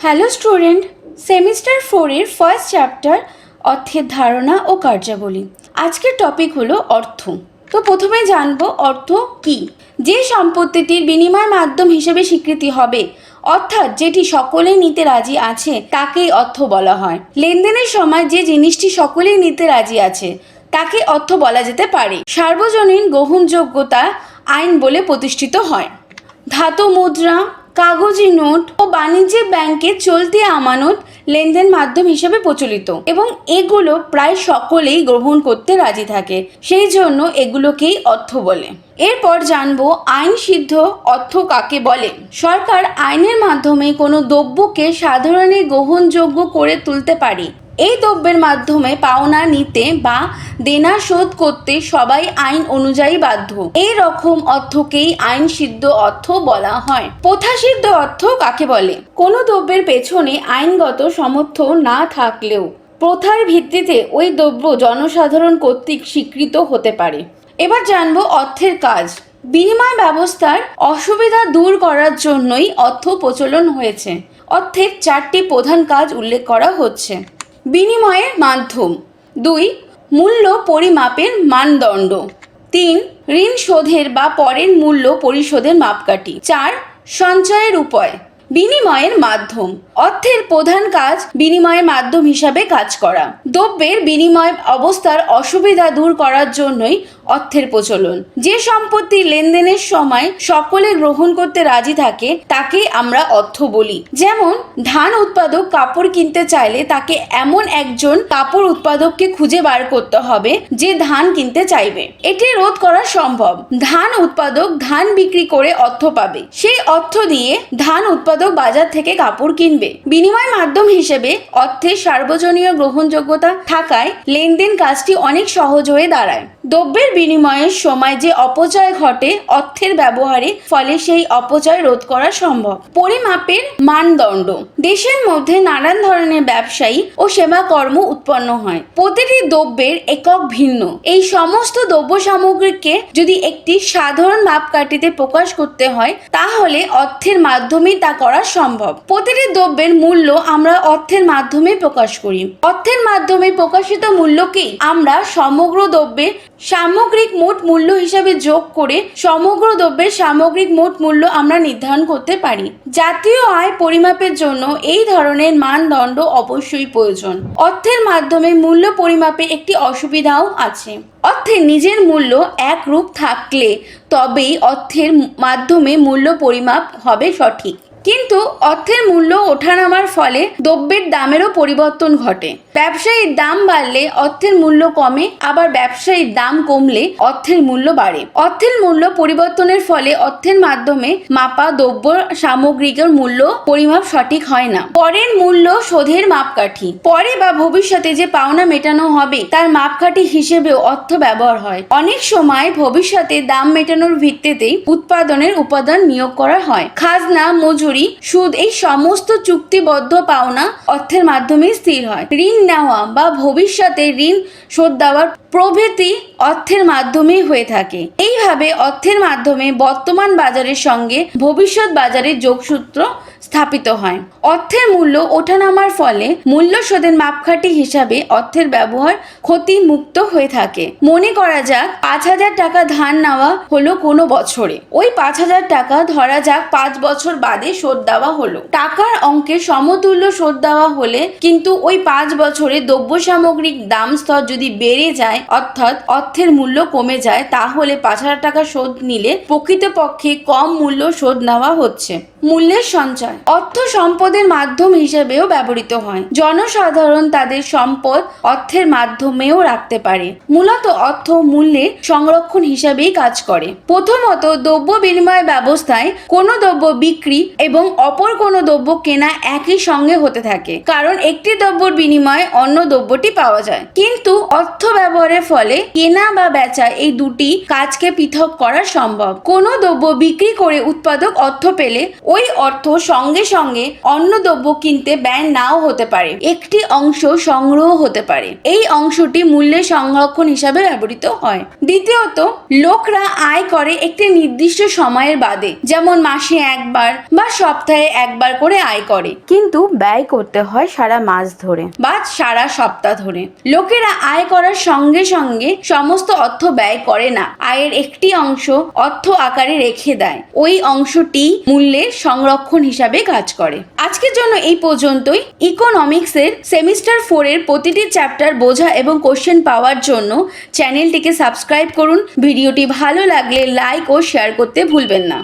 Hello student semester ফোরের first chapter অর্থের ধারণা ও কার্যাবলী। আজকের টপিক হলো অর্থ। তো প্রথমে জানব অর্থ কি? যে সম্পত্তিটির বিনিময় মাধ্যম হিসেবে স্বীকৃতি হবে, অর্থাৎ যেটি সকলেই নিতে রাজি আছে, তাকেই অর্থ বলা হয়। লেনদেনের সময় যে জিনিসটি সকলেই নিতে রাজি আছে, তাকে অর্থ বলা যেতে পারে। সার্বজনীন, গ্রহণযোগ্যতা আইন বলে প্রতিষ্ঠিত হয়। ধাতু, মুদ্রা কাগজি নোট ও বাণিজ্যিক ব্যাংকে চলতি আমানত লেনদেন মাধ্যম হিসেবে প্রচলিত এবং এগুলো প্রায় সকলেই গ্রহণ করতে রাজি থাকে, সেই জন্য এগুলোকেই অর্থ বলে। এরপর জানব আইন সিদ্ধ অর্থ কাকে বলে। সরকার আইনের মাধ্যমে কোনো দ্রব্যকে সাধারণের গ্রহণযোগ্য করে তুলতে পারে এই দ্রব্যের মাধ্যমে পাওনা নিতে বা দেনা শোধ করতে সবাই আইন অনুযায়ী বাধ্য। এই রকম অর্থকেই আইন সিদ্ধ অর্থ বলা হয়। প্রথা সিদ্ধ অর্থ কাকে বলে? কোনো দ্রব্যের পেছনে আইনগত সমর্থ না থাকলেও প্রথার ভিত্তিতে ওই দ্রব্য জনসাধারণ কর্তৃক স্বীকৃত হতে পারে। এবার জানব অর্থের কাজ। বিনিময় ব্যবস্থার অসুবিধা দূর করার জন্যই অর্থ প্রচলন হয়েছে। অর্থের চারটি প্রধান কাজ উল্লেখ করা হচ্ছে। বিনিময়ের মাধ্যম। দুই, মূল্য পরিমাপের মানদণ্ড। তিন, ঋণ শোধের বা পরের মূল্য পরিশোধের মাপকাঠি। চার, সঞ্চয়ের উপায়। বিনিময়ের মাধ্যম। অর্থের প্রধান কাজ বিনিময়ের মাধ্যম হিসাবে কাজ করা। দ্রব্যের বিনিময় অবস্থার অসুবিধা দূর করার জন্যই অর্থের প্রচলন। যে সম্পত্তি লেনদেনের সময় সকলে গ্রহণ করতে রাজি থাকে তাকে আমরা অর্থ বলি। যেমন, ধান উৎপাদক কাপড় কিনতে চাইলে তাকে এমন একজন কাপড় উৎপাদককে খুঁজে বার করতে হবে যে ধান কিনতে চাইবে। এটি রোধ করা সম্ভব। ধান উৎপাদক ধান বিক্রি করে অর্থ পাবে। সেই অর্থ দিয়ে ধান উৎপাদক বাজার থেকে কাপড় কিনবে। বিনিময় মাধ্যম হিসেবে অর্থের সার্বজনীয় গ্রহণযোগ্যতা থাকায় লেনদেন কাজটি অনেক সহজ হয়ে দাঁড়ায়। দ্রব্যের বিনিময়ের সময় যে অপচয় ঘটে, অর্থের ব্যবহারে ফলে সেই অপচয় রোধ করা সম্ভব। পরিমাপের মানদণ্ড। দেশের মধ্যে নানান ধরনের ব্যবসায়ী ও সেবা কর্ম উৎপন্ন হয়। প্রতিটি দ্রব্যের একক ভিন্ন। এই সমস্ত দ্রব্য সামগ্রীকে যদি একটি সাধারণ মাপকাঠিতে প্রকাশ করতে হয়, তাহলে অর্থের মাধ্যমেই তা করা সম্ভব। প্রতিটি দ্রব্যের মূল্য আমরা অর্থের মাধ্যমে প্রকাশ করি। অর্থের মাধ্যমে প্রকাশিত মূল্যকেই আমরা সমগ্র দ্রব্যের সামগ্রিক মোট মূল্য হিসাবে যোগ করে সমগ্র দ্রব্যের সামগ্রিক মোট মূল্য আমরা নির্ধারণ করতে পারি। জাতীয় আয় পরিমাপের জন্য এই ধরনের মানদণ্ড অবশ্যই প্রয়োজন। অর্থের মাধ্যমে মূল্য পরিমাপে একটি অসুবিধাও আছে। অর্থের নিজের মূল্য এক রূপ থাকলে তবেই অর্থের মাধ্যমে মূল্য পরিমাপ হবে সঠিক। কিন্তু অর্থের মূল্য ওঠানামার ফলে দ্রব্যের দামেরও পরিবর্তন ঘটে। ব্যবসায়ীর দাম বাড়লে অর্থের মূল্য কমে, আবার ব্যবসায়ীর দাম কমলে অর্থের মূল্য বাড়ে। অর্থের মূল্য পরিবর্তনের ফলে অর্থের মাধ্যমে মাপা দ্রব্য সামগ্রিকের মূল্য পরিমাপ সঠিক হয় না। পরের মূল্য শোধের মাপকাঠি। পরে বা ভবিষ্যতে যে পাওনা মেটানো হবে, তার মাপকাঠি হিসেবেও অর্থ ব্যবহার হয়। অনেক সময় ভবিষ্যতে দাম মেটানোর ভিত্তিতেই উৎপাদনের উপাদান নিয়োগ করা হয়। খাজনা, মজুরি সুদ এই সমস্ত চুক্তিবদ্ধ পাওনা অর্থের মাধ্যমে স্থির হয়। ঋণ নেওয়া বা ভবিষ্যতে ঋণ শোধ দেওয়ার প্রভৃতি অর্থের মাধ্যমেই হয়ে থাকে। এইভাবে অর্থের মাধ্যমে বর্তমান বাজারের সঙ্গে ভবিষ্যৎ বাজারের যোগসূত্র স্থাপিত হয়। অর্থের মূল্য ওঠানামার ফলে মূল্য শোধের মাপকাঠি হিসাবে অর্থের ব্যবহার ক্ষতি মুক্ত হয়ে থাকে। মনে করা যাক, পাঁচ হাজার টাকা ধার নেওয়া হলো কোনো বছরে। ওই পাঁচ হাজার টাকা ধরা যাক পাঁচ বছর বাদে শোধ দেওয়া হলো। টাকার অঙ্কে সমতুল্য শোধ দেওয়া হলে কিন্তু ওই পাঁচ বছরে দ্রব্য সামগ্রিক দাম স্তর যদি বেড়ে যায়, অর্থাৎ অর্থের মূল্য কমে যায়, তাহলে পাঁচ হাজার টাকা শোধ নিলে প্রকৃতপক্ষে কম মূল্য শোধ নেওয়া হচ্ছে। মূল্যের সঞ্চয়। অর্থ সম্পদের মাধ্যম হিসেবেও ব্যবহৃত হয়। জনসাধারণ তাদের সম্পদ অর্থের মাধ্যমেও রাখতে পারে। মূলত অর্থ মূল্যে সংরক্ষণ হিসাবেই কাজ করে। প্রথমত, দ্রব্য বিনিময় ব্যবস্থায় কোনো দ্রব্য বিক্রি এবং অপর কোনো দ্রব্য কেনা একই সঙ্গে হতে থাকে, কারণ একটি দ্রব্যর বিনিময়ে অন্য দ্রব্যটি পাওয়া যায়। কিন্তু অর্থ ব্যবহারের ফলে কেনা কেনা বা বেচা এই দুটি কাজকে পৃথক করা সম্ভব। কোনো দ্রব্য বিক্রি করে উৎপাদক অর্থ পেলে ওই অর্থ সঙ্গে সঙ্গে অন্য দ্রব্য কিনতে ব্যয় নাও হতে পারে। একটি অংশ সংগ্রহ হতে পারে। এই অংশটি মূল্যের সংরক্ষণ হিসাবে ব্যবহৃত হয়। দ্বিতীয়ত, লোকরা আয় করে একটি নির্দিষ্ট সময়ের বাদে, যেমন মাসে একবার বা সপ্তাহে একবার করে আয় করে। কিন্তু ব্যয় করতে হয় সারা মাস ধরে বা সারা সপ্তাহ ধরে। লোকেরা আয় করার সঙ্গে সঙ্গে সমস্ত অর্থ ব্যয় করে না। আয়ের একটি অংশ অর্থ আকারে রেখে দেয়। ওই অংশটি মূল্যের সংরক্ষণ হিসাবে কাজ করে। আজকের জন্য এই পর্যন্তই। ইকোনমিক্সের সেমিস্টার ফোরের প্রতিটি চ্যাপ্টার বোঝা এবং কোশ্চেন পাওয়ার জন্য চ্যানেলটিকে সাবস্ক্রাইব করুন। ভিডিওটি ভালো লাগলে লাইক ও শেয়ার করতে ভুলবেন না।